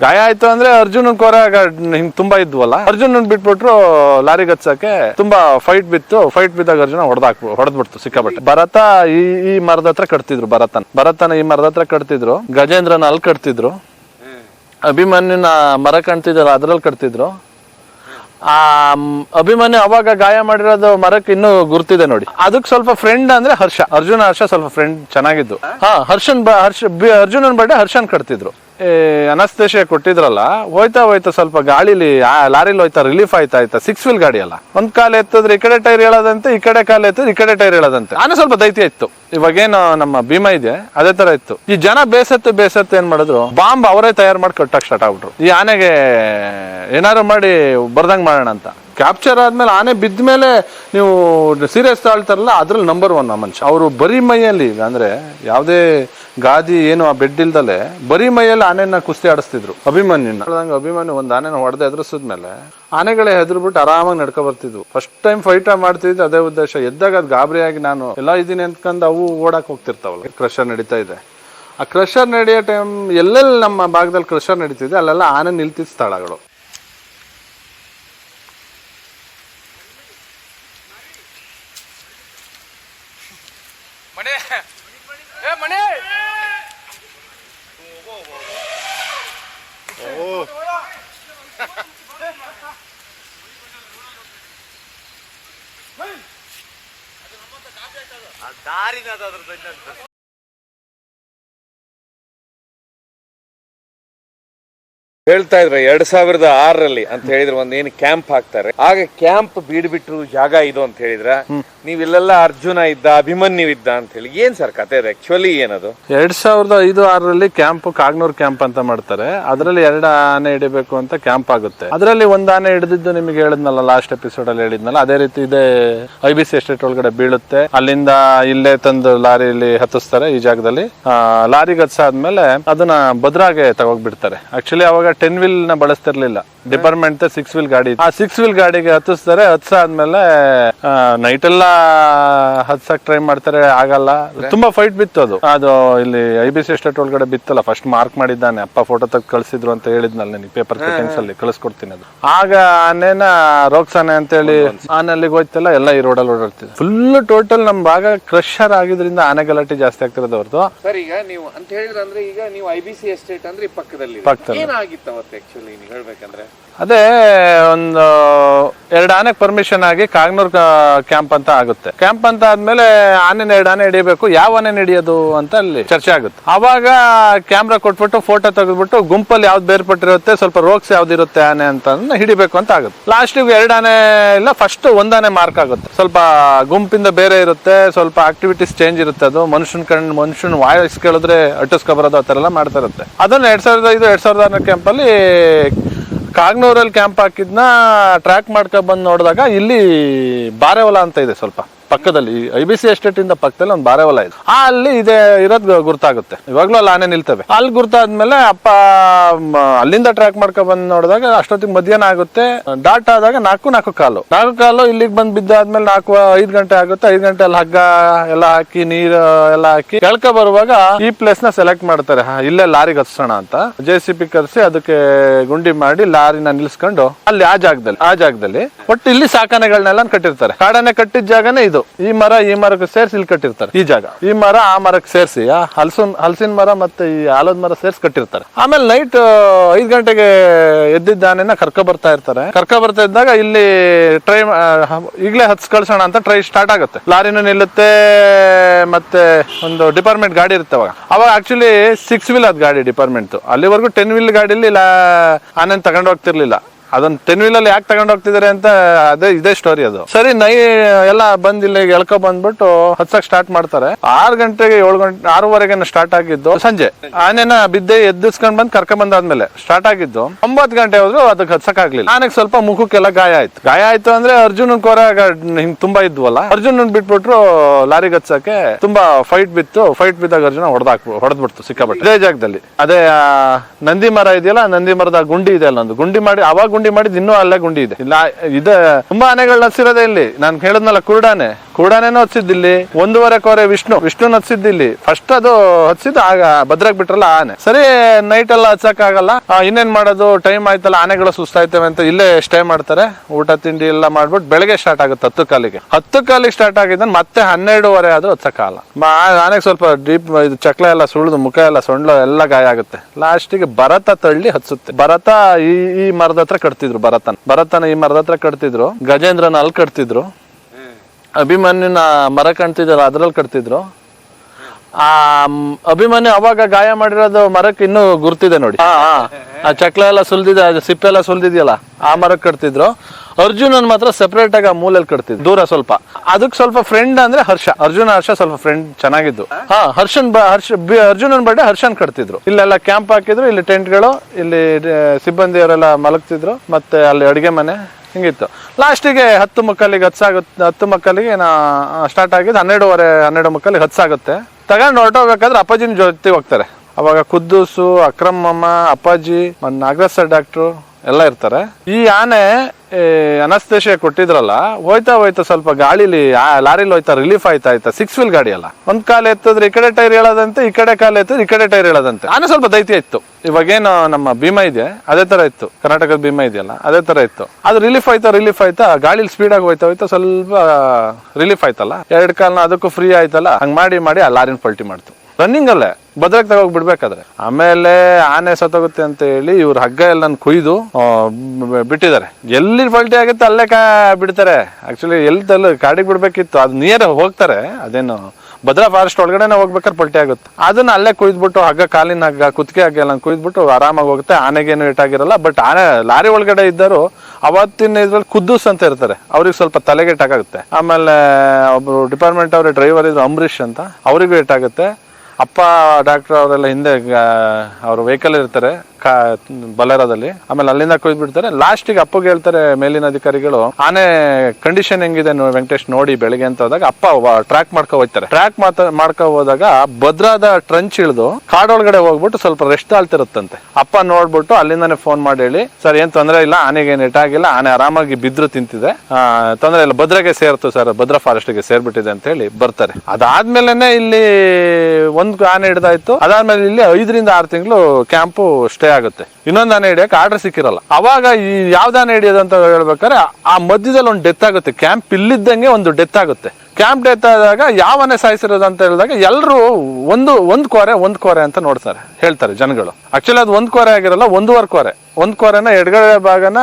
ಗಾಯ ಆಯ್ತು ಅಂದ್ರೆ ಅರ್ಜುನ್ ಕೋರ ಹಿಂಗ್ ತುಂಬಾ ಇದ್ವಲ್ಲ? ಅರ್ಜುನ್ ಬಿಟ್ಬಿಟ್ರು ಲಾರಿ ಗಚ್ಚಕ್ಕೆ ತುಂಬಾ ಫೈಟ್ ಬಿತ್ತು. ಫೈಟ್ ಬಿದ್ದಾಗ ಅರ್ಜುನ ಹೊಡೆದಾಕ್ ಹೊಡೆದ್ಬಿಡ್ತು ಸಿಕ್ಕಾಬಿಟ್ಟು ಭರತ ಈ ಈ ಮರದ ಹತ್ರ ಕಟ್ತಿದ್ರು ಭರತನ್. ಭರತನ ಈ ಮರದ ಹತ್ರ ಕಟ್ತಿದ್ರು. ಗಜೇಂದ್ರನ ಅಲ್ಲಿ ಕಟ್ತಿದ್ರು. ಅಭಿಮನ್ಯುನ ಮರ ಕಾಣ್ತಿದ್ರು, ಅದ್ರಲ್ಲಿ ಕಟ್ತಿದ್ರು. ಆ ಅಭಿಮನ್ಯು ಅವಾಗ ಗಾಯ ಮಾಡಿರೋದು ಮರಕ್ಕೆ ಇನ್ನು ಗುರ್ತಿದೆ ನೋಡಿ. ಅದಕ್ಕೆ ಸ್ವಲ್ಪ ಫ್ರೆಂಡ್ ಅಂದ್ರೆ ಹರ್ಷ. ಅರ್ಜುನ ಹರ್ಷ ಸ್ವಲ್ಪ ಫ್ರೆಂಡ್ ಚೆನ್ನಾಗಿದ್ದು. ಹಾ, ಹರ್ಷನ್ ಹರ್ಷ ಅರ್ಜುನನ್ ಬರ್ಡೆ ಹರ್ಷನ್ ಕಟ್ತಿದ್ರು. ಏ ಅನಸ್ತೇಶಿಯ ಕೊಟ್ಟಿದ್ರಲ್ಲ, ಹೋಯ್ತಾ ಹೋಯ್ತಾ ಸ್ವಲ್ಪ ಗಾಳಿಲಿ ಲಾರಿಲಿ ಹೋಯ್ತಾ ರಿಲೀಫ್ ಆಯ್ತಾ ಆಯ್ತಾ ಸಿಕ್ಸ್ ವೀಲ್ ಗಾಡಿ ಅಲ್ಲ. ಒಂದ್ ಕಾಲ ಎತ್ತಿದ್ರೆ ಈ ಕಡೆ ಟೈರ್ ಹೇಳದಂತೆ, ಈ ಕಡೆ ಕಾಲ ಎತ್ತಿದ್ರೆ ಈ ಕಡೆ ಟೈರ್ ಹೇಳದಂತೆ. ಆನೆ ಸ್ವಲ್ಪ ದೈತ್ಯ ಇತ್ತು. ಇವಾಗೇನು ನಮ್ಮ ಭೀಮಾ ಇದೆ, ಅದೇ ತರ ಇತ್ತು. ಈ ಜನ ಬೇಸತ್ತು ಬೇಸತ್ತು ಏನ್ ಮಾಡಿದ್ರು? ಬಾಂಬ್ ಅವರೇ ತಯಾರು ಮಾಡಿ ಕಟ್ಟಕ್ ಸ್ಟಾರ್ಟ್ ಆಗ್ಬಿಟ್ರು. ಈ ಆನೆಗೆ ಏನಾದ್ರು ಮಾಡಿ ಬರ್ದಂಗ್ ಮಾಡೋಣ ಅಂತ. ಕ್ಯಾಪ್ಚರ್ ಆದ್ಮೇಲೆ ಆನೆ ಬಿದ್ದ ಮೇಲೆ ನೀವು ಸೀರಿಯಸ್ ತಾಳ್ತಾರಲ್ಲ, ಅದ್ರಲ್ಲಿ ನಂಬರ್ ಒನ್ ಆ ಮನುಷ್ಯ. ಅವರು ಬರೀ ಮೈಯಲ್ಲಿ, ಅಂದ್ರೆ ಯಾವುದೇ ಗಾದಿ ಏನು ಆ ಬೆಡ್ ಇಲ್ದಲೆ ಬರೀ ಮೈಯಲ್ಲಿ ಆನೆನ ಕುಸ್ತಿ ಆಡಿಸ್ತಿದ್ರು, ಅಭಿಮನ್ಯುನ. ಅಭಿಮನ್ಯು ಒಂದು ಆನೆನ ಹೊಡೆದು ಎದುರಿಸಿದ್ಮೇಲೆ ಆನೆಗಳೇ ಹೆದರ್ಬಿಟ್ಟು ಆರಾಮಾಗಿ ನಡ್ಕೊ ಬರ್ತಿದ್ವು. ಫಸ್ಟ್ ಟೈಮ್ ಫೈಟ್ ಮಾಡ್ತಿದ್ದು, ಅದೇ ಉದ್ದೇಶ. ಎದ್ದಾಗ ಅದು ಗಾಬರಿಯಾಗಿ ನಾನು ಎಲ್ಲ ಇದ್ದೀನಿ ಅಂತಕಂದು ಅವು ಓಡಾಕ್ ಹೋಗ್ತಿರ್ತಾವಲ್ಲ. ಕ್ರಷರ್ ನಡೀತಾ ಇದೆ. ಆ ಕ್ರಷರ್ ನಡೆಯೋ ಟೈಮ್ ಎಲ್ಲೆಲ್ಲಿ ನಮ್ಮ ಭಾಗದಲ್ಲಿ ಕ್ರಷರ್ ನಡೀತಿದೆ, ಅಲ್ಲೆಲ್ಲ ಆನೆ ನಿಲ್ತಿದ್ದ ಸ್ಥಳಗಳು. 오. ಆ ದಾರಿನಾದ್ರೂ ಬಂದಂತ ಹೇಳ್ತಾ ಇದ್ರೆ ಎರಡ್ ಸಾವಿರದ ಆರರಲ್ಲಿ ಅಂತ ಹೇಳಿದ್ರೆ ಒಂದ್ ಏನು ಕ್ಯಾಂಪ್ ಹಾಕ್ತಾರೆ. ಆಗ ಕ್ಯಾಂಪ್ ಬೀಡ್ಬಿಟ್ರು ಜಾಗ ಇದು ಅಂತ ಹೇಳಿದ್ರ ನೀವಿಲ್ಲೆಲ್ಲ ಅರ್ಜುನ ಇದ್ದ ಅಭಿಮನ್ಯು ಇದ್ದ ಅಂತ ಹೇಳಿ ಏನ್ ಸರ್ ಕತೆ ಇದೆ ಆಕ್ಚುಲಿ ಏನದು? ಎರಡ್ ಸಾವಿರದ ಐದು ಆರರಲ್ಲಿ ಕ್ಯಾಂಪ್ ಕಾಗ್ನೂರ್ ಕ್ಯಾಂಪ್ ಅಂತ ಮಾಡ್ತಾರೆ. ಅದರಲ್ಲಿ ಎರಡು ಆನೆ ಹಿಡಿಬೇಕು ಅಂತ ಕ್ಯಾಂಪ್ ಆಗುತ್ತೆ. ಅದರಲ್ಲಿ ಒಂದ್ ಆನೆ ಹಿಡಿದಿದ್ದು ನಿಮಗೆ ಹೇಳಿದ್ನಲ್ಲ ಲಾಸ್ಟ್ ಎಪಿಸೋಡ್ ಅಲ್ಲಿ ಹೇಳಿದ್ನಲ್ಲ ಅದೇ ರೀತಿ ಇದೆ ಐ ಬಿ ಸಿ ಎಸ್ಟೇಟ್ ಒಳಗಡೆ ಬೀಳುತ್ತೆ. ಅಲ್ಲಿಂದ ಇಲ್ಲೇ ತಂದು ಲಾರಿಯಲ್ಲಿ ಹತ್ತಿಸ್ತಾರೆ ಈ ಜಾಗದಲ್ಲಿ. ಲಾರಿಗೆ ಹತ್ಸಾದ್ಮೇಲೆ ಅದನ್ನ ಭದ್ರಾಗೆ ತಗೋಗ್ಬಿಡ್ತಾರೆ. ಆಕ್ಚುಲಿ ಅವಾಗ ಟೆನ್ ವೀಲ್ನ ಬಳಸ್ತಿರ್ಲಿಲ್ಲ. ಡಿಪಾರ್ಟ್ಮೆಂಟ್ ಸಿಕ್ಸ್ ವೀಲ್ ಗಾಡಿ ಆ ಸಿಕ್ಸ್ ವೀಲ್ ಗಾಡಿಗೆ ಹತ್ತಿಸ್ತಾರೆ ಹತ್ಸಾದ್ಮೇಲೆ ನೈಟ್ ಎಲ್ಲ ಹತ್ಸಕ್ ಟ್ರೈ ಮಾಡ್ತಾರೆ ಆಗಲ್ಲ. ತುಂಬಾ ಫೈಟ್ ಬಿತ್ತು ಅದು. ಅದು ಇಲ್ಲಿ ಐ ಬಿ ಸಿ ಎಸ್ಟೇಟ್ ಒಳಗಡೆ ಬಿತ್ತಲ್ಲ ಫಸ್ಟ್ ಮಾರ್ಕ್ ಮಾಡಿದ್ದಾನೆ. ಅಪ್ಪ ಫೋಟೋ ತೆಗೆದು ಕಳ್ಸಿದ್ರು ಅಂತ ಹೇಳಿದ್ನಲ್ಲ ನನಗೆ ಪೇಪರ್ ಕಟಿಂಗ್ಸ್ ಅಲ್ಲಿ ಕಳಿಸ್ಕೊಡ್ತೀನಿ ಅದು. ಆಗ ಆನೆನ ರೋಕ್ಸಾನೆ ಅಂತೇಳಿ ಆನೆ ಅಲ್ಲಿಗೆ ಹೋಯ್ತಲ್ಲ ಎಲ್ಲ ಈ ರೋಡಲ್ಲಿ ಓಡಾಡ್ತಿದ್ದೆ ಫುಲ್ ಟೋಟಲ್ ನಮ್ ಭಾಗ ಕ್ರಷರ್ ಆಗಿದ್ರಿಂದ ಆನೆ ಗಲಾಟೆ ಜಾಸ್ತಿ ಆಗ್ತಿರೋದು ಅವ್ರದ್ದು ಸರ್ ಈಗ ನೀವು ಅಂತ ಹೇಳಿದ್ರೆ ಅಂದ್ರೆ ಈಗ ನೀವು ಐ ಬಿ ಸಿ ಎಸ್ಟೇಟ್ ಅಂದ್ರೆ ಪಕ್ಕದಲ್ಲಿ ಪಕ್ಕದಲ್ಲಿ. ಏನಾಗಿತ್ತು? ಅವತ್ತು ಆ್ಯಕ್ಚುಲಿ ನೀವು ಹೇಳ್ಬೇಕಂದ್ರೆ ಅದೇ ಒಂದು ಎರಡು ಆನೆ ಪರ್ಮಿಷನ್ ಆಗಿ ಕಾಗ್ನೂರ್ ಕ್ಯಾಂಪ್ ಅಂತ ಆಗುತ್ತೆ. ಕ್ಯಾಂಪ್ ಅಂತ ಆದ್ಮೇಲೆ ಆನೆನ ಎರಡು ಆನೆ ಹಿಡಿಯಬೇಕು ಯಾವ ಆನೆ ಹಿಡಿಯೋದು ಅಂತ ಅಲ್ಲಿ ಚರ್ಚೆ ಆಗುತ್ತೆ. ಅವಾಗ ಕ್ಯಾಮ್ರಾ ಕೊಟ್ಬಿಟ್ಟು ಫೋಟೋ ತೆಗೆದ್ಬಿಟ್ಟು ಗುಂಪಲ್ಲಿ ಯಾವ್ದು ಬೇರ್ಪಟ್ಟಿರುತ್ತೆ, ಸ್ವಲ್ಪ ರೋಗ್ಸ್ ಯಾವ್ದಿರುತ್ತೆ ಆನೆ ಅಂತ ಹಿಡಿಬೇಕು ಅಂತ ಆಗುತ್ತೆ. ಲಾಸ್ಟಿಗೆ ಎರಡು ಆನೆ ಇಲ್ಲ ಫಸ್ಟ್ ಒಂದಾನೆ ಮಾರ್ಕ್ ಆಗುತ್ತೆ. ಸ್ವಲ್ಪ ಗುಂಪಿಂದ ಬೇರೆ ಇರುತ್ತೆ, ಸ್ವಲ್ಪ ಆಕ್ಟಿವಿಟೀಸ್ ಚೇಂಜ್ ಇರುತ್ತೆ ಅದು. ಮನುಷ್ಯನ್ ಕಣ್, ಮನುಷ್ಯನ್ ವಾಯ್ಸ್ ಕೇಳಿದ್ರೆ ಅಟ್ಟಿಸ್ಕೊಬರೋದು ಆ ಥರ ಎಲ್ಲ ಮಾಡ್ತಾ ಇರುತ್ತೆ. ಅದನ್ನ ಎರಡ್ ಸಾವಿರದ ಐದು, ಎರಡ್ ಸಾವಿರದ ಆರನೇ ಕ್ಯಾಂಪಲ್ಲಿ ಕಾಗ್ನೂರಲ್ಲಿ ಕ್ಯಾಂಪ್ ಹಾಕಿದ್ನ ಟ್ರ್ಯಾಕ್ ಮಾಡ್ಕೊ ಬಂದು ನೋಡಿದಾಗ ಇಲ್ಲಿ ಬಾರೆಹೊಲ ಅಂತ ಇದೆ ಸ್ವಲ್ಪ. ಪಕ್ಕದಲ್ಲಿ, ಐ ಬಿ ಸಿ ಎಸ್ಟೇಟ್ ಇಂದ ಪಕ್ಕದಲ್ಲಿ ಒಂದು ಬಾರೆಹೊಲ ಇದೆ. ಅಲ್ಲಿ ಇದೆ, ಇರೋದ್ ಗುರ್ತಾಗುತ್ತೆ. ಇವಾಗ್ಲೂ ಅಲ್ಲಿ ಆನೆ ನಿಲ್ತವೆ. ಅಲ್ಲಿ ಗುರ್ತಾದ್ಮೇಲೆ ಅಪ್ಪ ಅಲ್ಲಿಂದ ಟ್ರ್ಯಾಕ್ ಮಾಡ್ಕೊಂಡ್ ಬಂದ್ ನೋಡಿದಾಗ ಅಷ್ಟೊತ್ತಿಗೆ ಮಧ್ಯಾಹ್ನ ಆಗುತ್ತೆ. ಡಾಟ್ ಆದಾಗ ನಾಲ್ಕು ನಾಲ್ಕು ಕಾಲು. ನಾಲ್ಕು ಕಾಲು ಇಲ್ಲಿಗೆ ಬಂದು ಬಿದ್ದಾದ್ಮೇಲೆ ನಾಲ್ಕು, ಐದು ಗಂಟೆ ಆಗುತ್ತೆ. ಐದು ಗಂಟೆ ಅಲ್ಲಿ ಹಗ್ಗ ಎಲ್ಲ ಹಾಕಿ, ನೀರು ಎಲ್ಲ ಹಾಕಿ, ಕೆಳ್ಕ ಬರುವಾಗ ಈ ಪ್ಲೇಸ್ನ ಸೆಲೆಕ್ಟ್ ಮಾಡ್ತಾರೆ. ಇಲ್ಲೇ ಲಾರಿಗೆ ಹತ್ಸೋಣ ಅಂತ. ಜೆ ಸಿ ಪಿ ಕರೆಸಿ ಅದಕ್ಕೆ ಗುಂಡಿ ಮಾಡಿ ಲಾರಿನ ನಿಲ್ಸ್ಕೊಂಡು ಅಲ್ಲಿ ಆ ಜಾಗದಲ್ಲಿ ಆ ಜಾಗದಲ್ಲಿ. ಒಟ್ಟು ಇಲ್ಲಿ ಸಾಕಾನೆಗಳನ್ನೆಲ್ಲ ಕಟ್ಟಿರ್ತಾರೆ. ಕಾಡನೆ ಕಟ್ಟಿದ ಜಾಗನೇ ಇದು. ಈ ಮರ ಈ ಮರಕ್ಕೆ ಸೇರಿಸಿ ಇಲ್ಲಿ ಕಟ್ಟಿರ್ತಾರೆ, ಈ ಜಾಗ. ಈ ಮರ ಆ ಮರಕ್ಕೆ ಸೇರಿಸಿ ಹಲಸಿನ ಹಲಸಿನ ಮರ ಮತ್ತೆ ಈ ಆಲದ ಮರ ಸೇರಿಸಿ ಕಟ್ಟಿರ್ತಾರೆ. ಆಮೇಲೆ ನೈಟ್ ಐದು ಗಂಟೆಗೆ ಎದ್ದಿದ್ದ ಆನೆನ ಕರ್ಕ ಬರ್ತಾ ಇರ್ತಾರೆ. ಕರ್ಕ ಬರ್ತಾ ಇದ್ದಾಗ ಇಲ್ಲಿ ಟ್ರೈ ಈಗಲೇ ಹತ್ಸ್ ಕಳ್ಸೋಣ ಅಂತ ಟ್ರೈ ಸ್ಟಾರ್ಟ್ ಆಗುತ್ತೆ. ಲಾರಿನೂ ನಿಲ್ಲುತ್ತೆ, ಮತ್ತೆ ಒಂದು ಡಿಪಾರ್ಟ್ಮೆಂಟ್ ಗಾಡಿ ಇರುತ್ತೆ ಅವಾಗ. ಅವಾಗ ಆಕ್ಚುಲಿ ಸಿಕ್ಸ್ ವೀಲ್ ಅದ್ ಗಾಡಿ ಡಿಪಾರ್ಟ್ಮೆಂಟ್ ಅಲ್ಲಿವರೆಗೂ ಟೆನ್ ವೀಲ್ ಗಾಡಿಲಿ ಆನೆನ್ ತಗೊಂಡು ಹೋಗ್ತಿರ್ಲಿಲ್ಲ. ಅದನ್ನ ಟೆನ್ ಯಾಕೆ ತಗೊಂಡು ಹೋಗ್ತಿದಾರೆ ಅಂತ ಅದೇ, ಇದೇ ಸ್ಟೋರಿ ಅದು. ಸರಿ, ನೈ, ಎಲ್ಲ ಬಂದ್ ಇಲ್ಲಿ ಎಳ್ಕೊ ಬಂದ್ಬಿಟ್ಟು ಹತ್ಸಕ್ ಸ್ಟಾರ್ಟ್ ಮಾಡ್ತಾರೆ. ಆರ್ ಗಂಟೆಗೆ ಏಳು ಗಂಟೆ ಆರೂವರೆಗೆ ಸ್ಟಾರ್ಟ್ ಆಗಿದ್ದು ಸಂಜೆ. ಆನೆನ ಬಿದ್ದೆ ಎದ್ದಿಸ್ಕೊಂಡ್ ಬಂದ್ ಕರ್ಕೊಂಡ್ ಬಂದಾದ್ಮೇಲೆ ಸ್ಟಾರ್ಟ್ ಆಗಿದ್ದು ಒಂಬತ್ ಗಂಟೆ ಹೋದ್ರು ಅದಕ್ಕೆ ಹತ್ಸಕ್ ಆಗ್ಲಿಲ್ಲ. ಆನೆಗೆ ಸ್ವಲ್ಪ ಮುಖಕ್ಕೆಲ್ಲ ಗಾಯ ಆಯ್ತು. ಗಾಯ ಆಯ್ತು ಅಂದ್ರೆ ಅರ್ಜುನ್ ಕೊರ ಹಿಂಗ್ ತುಂಬಾ ಇದ್ವಲ್ಲ. ಅರ್ಜುನ್ ಬಿಟ್ಬಿಟ್ರು ಲಾರಿಗೆ ಹತ್ಸಕ್ಕೆ ತುಂಬಾ ಫೈಟ್ ಬಿತ್ತು. ಫೈಟ್ ಬಿದ್ದಾಗ ಅರ್ಜುನ ಹೊಡೆದಾಕ್ ಹೊಡೆದ್ಬಿಡ್ತು ಸಿಕ್ಕಾಬಿಟ್ಟು ಇದೇ ಜಾಗದಲ್ಲಿ. ಅದೇ ನಂದಿ ಮರ ಇದೆಯಲ್ಲ, ನಂದಿ ಮರದ ಗುಂಡಿ ಇದೆ ಅಲ್ಲ ಒಂದು ಗುಂಡಿ ಮಾಡಿ, ಅವಾಗ ಗುಂಡಿ ಮಾಡಿದ್ ಇನ್ನೂ ಅಲ್ಲೇ ಗುಂಡಿ ಇದೆ. ಇಲ್ಲ, ಇದ ತುಂಬಾ ಆನೆಗಳನ್ನ ಹಚ್ಚಿರೋದೇ ಇಲ್ಲಿ. ನಾನು ಹೇಳಿದ್ನಲ್ಲ ಕುರುಡಾನೆ. ಕುರುಡಾನೇನೂ ಹಚ್ಚಿದ್ದಿಲ್ಲಿ ಒಂದೂವರೆ ಕೋರೆ ವಿಷ್ಣು. ವಿಷ್ಣು ಹಚ್ಚಿದ್ದಿಲ್ಲಿ ಫಸ್ಟ್ ಅದು ಹಚ್ಚಿದ್ದು ಆಗ ಭದ್ರಾಗ್ ಬಿಟ್ರಲ್ಲ ಆನೆ. ಸರಿ ನೈಟ್ ಎಲ್ಲ ಹಚ್ಚಕ್ ಆಗಲ್ಲ ಇನ್ನೇನ್ ಮಾಡೋದು? ಟೈಮ್ ಆಯ್ತಲ್ಲ, ಆನೆಗಳು ಸುಸ್ತಾಯ್ತವೆ ಅಂತ ಇಲ್ಲೇ ಸ್ಟೇ ಮಾಡ್ತಾರೆ. ಊಟ, ತಿಂಡಿ ಎಲ್ಲ ಮಾಡ್ಬಿಟ್ಟು ಬೆಳಗ್ಗೆ ಸ್ಟಾರ್ಟ್ ಆಗುತ್ತೆ ಹತ್ತು ಕಾಲಿಗೆ. ಹತ್ತು ಕಾಲಿಗೆ ಸ್ಟಾರ್ಟ್ ಆಗಿದ್ದ ಮತ್ತೆ ಹನ್ನೆರಡುವರೆ ಆದ್ರೂ ಹಚ್ಚಕ್ಕಾಗಲ್ಲ ಆನೆಗೆ ಸ್ವಲ್ಪ ಡೀಪ್ ಇದು ಚಕ್ಲ ಎಲ್ಲ ಸುಳಿದು, ಮುಖ ಎಲ್ಲ ಸೊಂಡ್ಲು ಎಲ್ಲ ಗಾಯ ಆಗುತ್ತೆ. ಲಾಸ್ಟಿಗೆ ಭರತ ತಳ್ಳಿ ಹಚ್ಚುತ್ತೆ ಭರತ ಈ ಈ ಮರದ ಹತ್ರ ಕಟ್ತಿದ್ರು ಭರತನ. ಭರತನ ಈ ಮರದ ಹತ್ರ ಕಟ್ತಿದ್ರು ಗಜೇಂದ್ರನ ಅಲ್ಲಿ ಕಟ್ತಿದ್ರು. ಅಭಿಮನ್ಯುನ ಮರ ಕಾಣ್ತಿದ್ರು ಅದ್ರಲ್ಲಿ ಕಟ್ತಿದ್ರು. ಆ ಅಭಿಮನ್ಯು ಅವಾಗ ಗಾಯ ಮಾಡಿರೋದು ಮರಕ್ಕೆ ಇನ್ನೂ ಗುರ್ತಿದೆ ನೋಡಿ. ಆ, ಚಕ್ಲ ಎಲ್ಲ ಸುಲ್ದಿದೆ ಸಿಪ್ಪೆ ಎಲ್ಲ ಸುಲ್ದಿದ್ಯಲ್ಲ ಆ ಮರಕ್ಕೆ ಕಟ್ತಿದ್ರು. ಅರ್ಜುನನ್ ಮಾತ್ರ ಸೆಪರೇಟ್ ಆಗಿ ಆ ಮೂಲೆಯಲ್ಲಿ ಕಟ್ತಿದ್ ದೂರ ಸ್ವಲ್ಪ. ಅದಕ್ಕೆ ಸ್ವಲ್ಪ ಫ್ರೆಂಡ್ ಅಂದ್ರೆ ಹರ್ಷ. ಅರ್ಜುನ, ಹರ್ಷ ಸ್ವಲ್ಪ ಫ್ರೆಂಡ್ ಚೆನ್ನಾಗಿದ್ದು. ಹಾ, ಹರ್ಷನ್ ಹರ್ಷ ಅರ್ಜುನನ್ ಬರ್ಡೆ ಹರ್ಷನ್ ಕಟ್ತಿದ್ರು. ಇಲ್ಲೆಲ್ಲ ಕ್ಯಾಂಪ್ ಹಾಕಿದ್ರು, ಇಲ್ಲಿ ಟೆಂಟ್ಗಳು ಇಲ್ಲಿ ಸಿಬ್ಬಂದಿಯವರೆಲ್ಲ ಮಲಗ್ತಿದ್ರು, ಮತ್ತೆ ಅಲ್ಲಿ ಅಡಿಗೆ ಮನೆ ಹಿಂಗಿತ್ತು. ಲಾಸ್ಟಿಗೆ ಹತ್ತು ಮಕ್ಕಳಿಗೆ ಹತ್ಸಾಗುತ್ತೆ ಹತ್ತು ಮಕ್ಕಳಿಗೆ ನಾ ಸ್ಟಾರ್ಟ್ ಆಗಿದ್ದು ಹನ್ನೆರಡುವರೆ, ಹನ್ನೆರಡು ಮಕ್ಕಳಿಗೆ ಹತ್ಸಾಗುತ್ತೆ. ತಗೊಂಡು ಹೊರಟೋಗ್ಬೇಕಾದ್ರೆ ಅಪ್ಪಾಜಿನ ಜೊತೆ ಹೋಗ್ತಾರೆ. ಅವಾಗ ಕುದ್ದೂಸು ಅಮ್ಮ ಅಪ್ಪಾಜಿ ನಾಗರಾಜ್ ಸರ್ ಡಾಕ್ಟ್ರು ಎಲ್ಲ ಇರ್ತಾರೆ. ಈ ಆನೆ ಅನಸ್ತೇಶಿಯ ಕೊಟ್ಟಿದ್ರಲ್ಲ, ಹೋಯ್ತಾ ಹೋಯ್ತಾ ಸ್ವಲ್ಪ ಗಾಳಿಲಿ ಲಾರಿಲಿ ಹೋಯ್ತಾ ರಿಲೀಫ್ ಆಯ್ತಾ ಆಯ್ತಾ ಸಿಕ್ಸ್ ವೀಲ್ ಗಾಡಿ ಅಲ್ಲ. ಒಂದ್ ಕಾಲ ಎತ್ತಿದ್ರೆ ಈ ಕಡೆ ಟೈರ್ ಹೇಳದಂತೆ, ಈ ಕಡೆ ಕಾಲ ಎತ್ತಿದ್ರೆ ಈ ಕಡೆ ಟೈರ್ ಹೇಳದಂತೆ. ಆನೆ ಸ್ವಲ್ಪ ದೈತ್ಯ ಇತ್ತು. ಇವಾಗೇನು ನಮ್ಮ ಭೀಮ ಇದೆ, ಅದೇ ತರ ಇತ್ತು. ಕರ್ನಾಟಕದ ಭೀಮ ಇದೆಯಲ್ಲ, ಅದೇ ತರ ಇತ್ತು. ಅದು ರಿಲೀಫ್ ಆಯ್ತಾ ರಿಲೀಫ್ ಆಯ್ತಾ, ಗಾಳಿಲಿ ಸ್ಪೀಡ್ ಆಗಿ ಹೋಯ್ತಾ ಹೋಯ್ತಾ ಸ್ವಲ್ಪ ರಿಲೀಫ್ ಆಯ್ತಲ್ಲ. ಎರಡ್ ಕಾಲ್ನ ಅದಕ್ಕೂ ಫ್ರೀ ಆಯ್ತಲ್ಲ. ಹಂಗ್ ಮಾಡಿ ಮಾಡಿ ಆ ಲಾರಿನ ಪಲ್ಟಿ ಮಾಡ್ತು. ರನ್ನಿಂಗ್ ಅಲ್ಲೇ ಭದ್ರಾಗ್ ತಗೋಗ್ ಬಿಡ್ಬೇಕಾದ್ರೆ. ಆಮೇಲೆ ಆನೆ ಸತ್ತೋಗುತ್ತೆ ಅಂತ ಹೇಳಿ ಇವ್ರ ಹಗ್ಗ ಎಲ್ಲ ನಾನು ಆ, ಬಿಟ್ಟಿದ್ದಾರೆ. ಎಲ್ಲಿ ಪಲ್ಟಿ ಆಗುತ್ತೆ ಅಲ್ಲೇ ಕಾ ಬಿಡ್ತಾರೆ. ಆಕ್ಚುಲಿ ಎಲ್ಲಿ ತಲ್ಲ ಕಾಡಿಗೆ ಬಿಡ್ಬೇಕಿತ್ತು. ಅದು ನಿಯರ್ ಹೋಗ್ತಾರೆ. ಅದೇನು ಭದ್ರಾ ಫಾರೆಸ್ಟ್ ಒಳಗಡೆನೆ ಹೋಗ್ಬೇಕಾದ್ರೆ ಪಲ್ಟಿ ಆಗುತ್ತೆ. ಅದನ್ನ ಅಲ್ಲೇ ಕುಯ್ದ್ಬಿಟ್ಟು ಹಗ್ಗ ಕಾಲಿನ ಹಗ್ಗ ಕುತ್ತಿಗೆ ಹಗ್ಗ ಎಲ್ಲ ಕುಯ್ದ್ಬಿಟ್ಟು ಆರಾಮಾಗಿ ಹೋಗುತ್ತೆ. ಆನೆಗೇನು ಏಟಾಗಿರಲ್ಲ ಬಟ್ ಆನೆ ಲಾರಿ ಒಳಗಡೆ ಇದ್ದರು ಅವತ್ತಿನ ಇದ್ರಲ್ಲಿ ಕುದ್ದೂಸ್ ಅಂತ ಇರ್ತಾರೆ. ಅವ್ರಿಗೆ ಸ್ವಲ್ಪ ತಲೆಗೆ ಏಟಾಗುತ್ತೆ ಆಮೇಲೆ ಒಬ್ರು ಡಿಪಾರ್ಟ್ಮೆಂಟ್ ಅವ್ರ ಡ್ರೈವರ್ ಇದ್ರು ಅಂತ ಅವರಿಗೂ ಏಟಾಗುತ್ತೆ ಅಪ್ಪ ಡಾಕ್ಟರ್ ಅವರೆಲ್ಲ ಹಿಂದೆ ಅವರು ವೆಹಿಕಲ್ ಇರ್ತಾರೆ, ಕಾ, ಬಲೇರದಲ್ಲಿ. ಆಮೇಲೆ ಅಲ್ಲಿಂದ ಕೊಯ್ದು ಬಿಡ್ತಾರೆ ಲಾಸ್ಟಿಗೆ ಅಪ್ಪಗೆ ಹೇಳ್ತಾರೆ ಮೇಲಿನ ಅಧಿಕಾರಿಗಳು, ಆನೆ ಕಂಡೀಷನ್ ಹೆಂಗಿದೆ ವೆಂಕಟೇಶ್ ನೋಡಿ ಬೆಳಿಗ್ಗೆ ಅಂತ ಹೋದಾಗ ಅಪ್ಪ ಟ್ರ್ಯಾಕ್ ಮಾಡ್ಕೊ ಹೋಗ್ತಾರೆ. ಟ್ರ್ಯಾಕ್ ಮಾಡ್ಕೊ ಹೋದಾಗ ಭದ್ರಾದ ಟ್ರಂಚ್ ಇಳಿದು ಕಾಡೊಳಗಡೆ ಹೋಗ್ಬಿಟ್ಟು ಸ್ವಲ್ಪ ರೆಸ್ಟ್ ಆಳ್ತಿರುತ್ತಂತೆ ಅಪ್ಪ ನೋಡ್ಬಿಟ್ಟು ಅಲ್ಲಿಂದಾನೆ ಫೋನ್ ಮಾಡಿ ಹೇಳಿ, ಸರ್, ಏನ್ ತೊಂದರೆ ಇಲ್ಲ, ಆನೆಗೆ ಏನು ಏಟಾಗಿಲ್ಲ ಆನೆ ಆರಾಮಾಗಿ ಬಿದ್ರು ತಿಂತಿದೆ. ತೊಂದರೆ ಇಲ್ಲ, ಭದ್ರಾಗೆ ಸೇರ್ತು ಸರ್, ಭದ್ರಾ ಫಾರೆಸ್ಟ್ಗೆ ಸೇರ್ಬಿಟ್ಟಿದೆ ಅಂತ ಹೇಳಿ ಬರ್ತಾರೆ. ಅದಾದ್ಮೇಲೆನೆ ಇಲ್ಲಿ ಒಂದ್ ಆನೆ ಹಿಡ್ದಾಯ್ತು. ಅದಾದ್ಮೇಲೆ ಇಲ್ಲಿ ಐದರಿಂದ ಆರು ತಿಂಗಳು ಕ್ಯಾಂಪು ಸ್ಟೇ ಆಗುತ್ತೆ. ಇನ್ನೊಂದು ಆನೆ ಹಿಡಿಯಕ್ಕೆ ಆರ್ಡರ್ ಸಿಕ್ಕಿರಲ್ಲ. ಅವಾಗ ಈ ಯಾವ್ದು ಆನೆ ಹಿಡಿಯೋದು ಅಂತ ಹೇಳ್ಬೇಕಾದ್ರೆ ಆ ಮಧ್ಯದಲ್ಲಿ ಒಂದು ಡೆತ್ ಆಗುತ್ತೆ. ಕ್ಯಾಂಪ್ ಇಲ್ಲಿದ್ದಂಗೆ ಒಂದು ಡೆತ್ ಆಗುತ್ತೆ. ಕ್ಯಾಂಪ್ ಡೆತ್ ಆದಾಗ ಯಾವ ಆನೆ ಸಾಯಿಸಿರೋದು ಅಂತ ಹೇಳಿದಾಗ ಎಲ್ಲರೂ ಒಂದು ಒಂದು ಕೋರೆ ಒಂದು ಕೋರೆ ಅಂತ ನೋಡ್ತಾರೆ, ಹೇಳ್ತಾರೆ ಜನಗಳು. ಆಕ್ಚುಲಿ ಅದು ಒಂದು ಕೋರೆ ಆಗಿರಲ್ಲ, ಒಂದೂವರೆ ಕೋರೆ ಒಂದು ಕೋರೆನ ಎಡಗಡೆ ಭಾಗನ